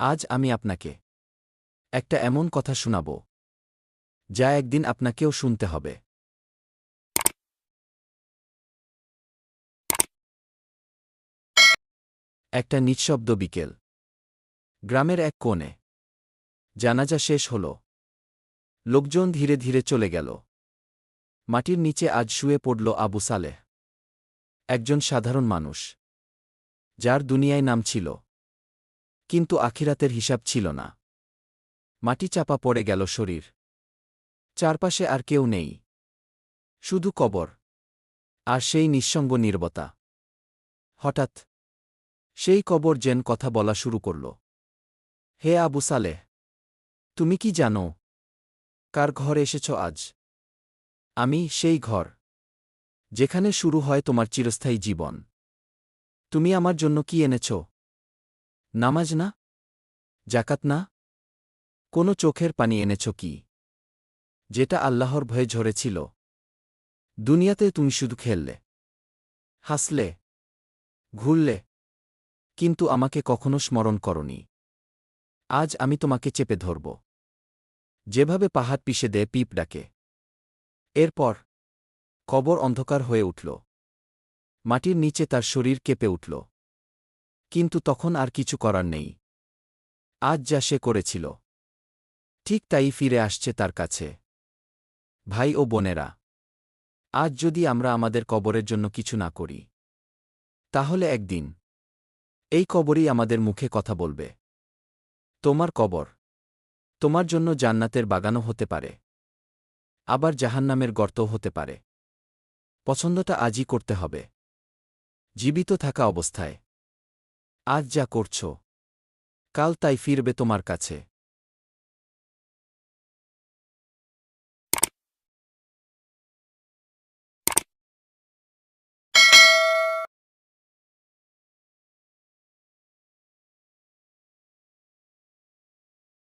আজ আমি আপনাকে একটা এমন কথা শোনাব, যা একদিন আপনাকেও শুনতে হবে। একটা নিঃশব্দ বিকেল। গ্রামের এক কোণে জানাজা শেষ হল। লোকজন ধীরে ধীরে চলে গেল। মাটির নিচে আজ শুয়ে পড়ল আবু সালেহ, একজন সাধারণ মানুষ, যার দুনিয়ায় নাম ছিল কিন্তু আখিরাতের হিসাব ছিল না। মাটি চাপা পড়ে গেল শরীর। চারপাশে আর কেউ নেই। শুধু কবর। আর সেই নিঃসঙ্গ নির্বতা। হঠাৎ সেই কবর যেন কথা বলা শুরু করল। হে আবু সালেহ, তুমি কি জানো? কার ঘর এসেছ আজ? আমি সেই ঘর, যেখানে শুরু হয় তোমার চিরস্থায়ী জীবন। তুমি আমার জন্য কি এনেছ? নামাজ না? জাকাত না? কোনো চোখের পানি এনেছ কি? যেটা আল্লাহর ভয়ে ঝরেছিল। দুনিয়াতে তুমি শুধু খেললে। হাসলে। ঘুরলে। কিন্তু আমাকে কখনো স্মরণ করনি। আজ আমি তোমাকে চেপে ধরব। যেভাবে পাহাড় পিষে দেয় পিপ ডাকে এরপর কবর অন্ধকার হয়ে উঠল। মাটির নিচে তার শরীর কেঁপে উঠল। কিন্তু তখন আর কিছু করার নেই। আজ যা সে করেছিল। ঠিক তাই ফিরে আসছে তার কাছে। ভাই ও বোনেরা, আজ যদি আমরা আমাদের কবরের জন্য কিছু না করি, তাহলে একদিন এই কবরই আমাদের মুখে কথা বলবে। তোমার কবর তোমার জন্য জান্নাতের বাগানও হতে পারে, আবার জাহান্নামের গর্তও হতে পারে। পছন্দটা আজই করতে হবে। জীবিত থাকা অবস্থায়। আজ যা করছ কাল তাই ফিরবে তোমার কাছে।